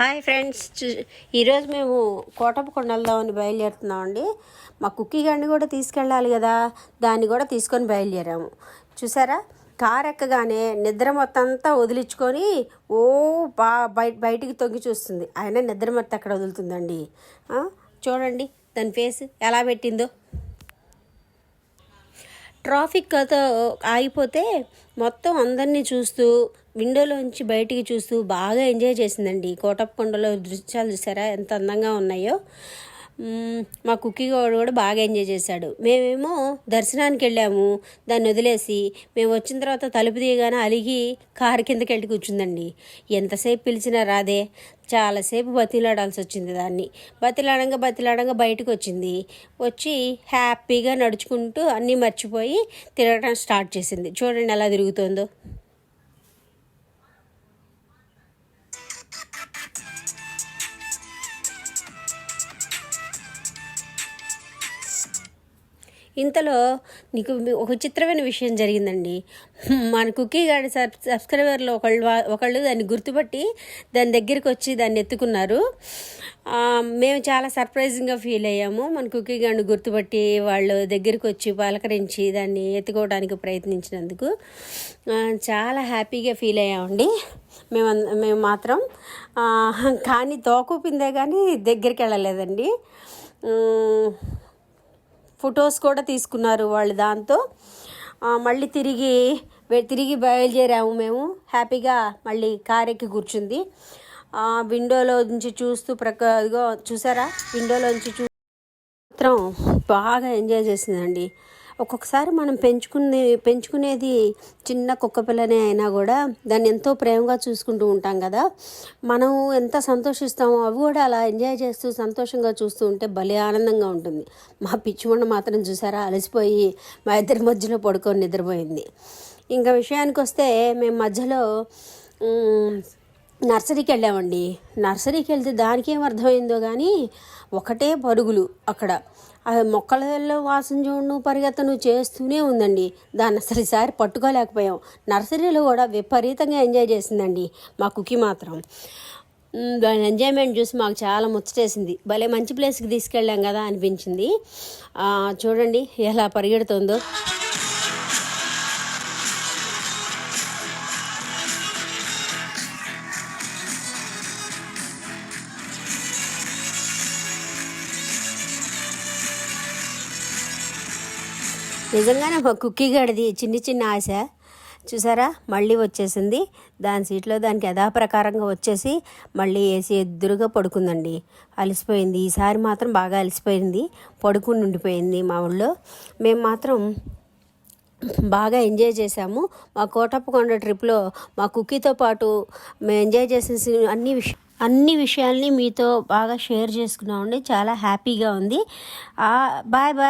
Hi friends చూ- ఈరోజు మేము కోటప్పకొండ వెళ్దామని బయలుదేరుతున్నామండి. మా కుక్కీ గండి కూడా తీసుకెళ్ళాలి కదా దాన్ని కూడా తీసుకొని బయలుదేరాము. చూసారా? కార్ ఎక్కగానే నిద్ర మొత్తం అంతా వదిలించుకొని ఓ బా బయ బయటికి తొంగి చూస్తుంది. ఆయన నిద్ర మొత్తం ఎక్కడ వదులుతుందండి? చూడండి దాని ఫేస్ ఎలా పెట్టిందో. ట్రాఫిక్ ఆగిపోతే మొత్తం అందరినీ చూస్తూ విండోలోంచి బయటికి చూస్తూ బాగా ఎంజాయ్ చేసిందండి. కోటప్పకొండలో దృశ్యాలు చూసారా? ఎంత అందంగా ఉన్నాయో. మా కుక్కీ గోడు కూడా బాగా ఎంజాయ్ చేశాడు. మేమేమో దర్శనానికి వెళ్ళాము. దాన్ని వదిలేసి మేము వచ్చిన తర్వాత తలుపు తీయగానే అలిగి కారు కిందకి వెళ్ళి కూర్చుందండి. ఎంతసేపు పిలిచినా రాదే. చాలాసేపు బతిలాడాల్సి వచ్చింది దాన్ని. బతిలాడంగా బతిలాడంగా బయటకు వచ్చింది. వచ్చి హ్యాపీగా నడుచుకుంటూ అన్నీ మర్చిపోయి తిరగడం స్టార్ట్ చేసింది. చూడండి ఎలా తిరుగుతుందో. ఇంతలో నీకు ఒక చిత్రమైన విషయం జరిగిందండి. మన కుకీ గాడి సబ్ సబ్స్క్రైబర్లో ఒకళ్ళు ఒకళ్ళు దాన్ని గుర్తుపట్టి దాని దగ్గరికి వచ్చి దాన్ని ఎత్తుకున్నారు. మేము చాలా సర్ప్రైజింగ్గా ఫీల్ అయ్యాము. మన కుకీ గాడిని గుర్తుపట్టి వాళ్ళు దగ్గరికి వచ్చి పలకరించి దాన్ని ఎత్తుకోవడానికి ప్రయత్నించినందుకు చాలా హ్యాపీగా ఫీల్ అయ్యామండి. మేము మేము మాత్రం కానీ తోకూపిందే కానీ దగ్గరికి వెళ్ళలేదండి. ఫొటోస్ కూడా తీసుకున్నారు వాళ్ళు దాంతో. మళ్ళీ తిరిగి తిరిగి బయలుదేరాము మేము. హ్యాపీగా మళ్ళీ కార్ ఎక్కి కూర్చుంది విండోలో నుంచి చూస్తూ ప్రక ఇదిగో చూసారా? విండోలో నుంచి చూ మాత్రం బాగా ఎంజాయ్ చేసిందండి. ఒక్కొక్కసారి మనం పెంచుకునే పెంచుకునేది చిన్న కుక్క పిల్లనే అయినా కూడా దాన్ని ఎంతో ప్రేమగా చూసుకుంటూ ఉంటాం కదా. మనం ఎంత సంతోషిస్తామో అవి కూడా అలా ఎంజాయ్ చేస్తూ సంతోషంగా చూస్తూ ఉంటే భలే ఆనందంగా ఉంటుంది. మా పిచ్చిమండ మాత్రం చూసారా? అలసిపోయి మా ఇద్దరి మధ్యలో పడుకొని నిద్రపోయింది. ఇంకా విషయానికి వస్తే మేము మధ్యలో నర్సరీకి వెళ్ళామండి. నర్సరీకి వెళ్తే దానికి అర్థమైందో కానీ ఒకటే పరుగులు అక్కడ. మొక్కలలో వాసన చూడను పరిగెత్తను చేస్తూనే ఉందండి. దాన్ని అసలు ఈసారి పట్టుకోలేకపోయాం. నర్సరీలో కూడా విపరీతంగా ఎంజాయ్ చేసిందండి మా కుకి మాత్రం. దాని ఎంజాయ్మెంట్ చూసి మాకు చాలా ముచ్చటేసింది. భలే మంచి ప్లేస్కి తీసుకెళ్ళాం కదా అనిపించింది. చూడండి ఎలా పరిగెడుతుందో. నిజంగానే ఒక కుక్కీ గడిది చిన్ని చిన్న ఆశ. చూసారా? మళ్ళీ వచ్చేసింది. దాని సీట్లో దానికి యథాప్రకారంగా వచ్చేసి మళ్ళీ ఏసీ ఎదురుగా పడుకుందండి. అలసిపోయింది. ఈసారి మాత్రం బాగా అలసిపోయింది. పడుకుని ఉండిపోయింది మా ఊళ్ళో. మేము మాత్రం బాగా ఎంజాయ్ చేశాము. మా కోటప్పకొండ ట్రిప్లో మా కుక్కీతో పాటు మేము ఎంజాయ్ చేసిన అన్ని విష అన్ని విషయాల్ని మీతో బాగా షేర్ చేసుకున్నామండి. చాలా హ్యాపీగా ఉంది. Bye bye.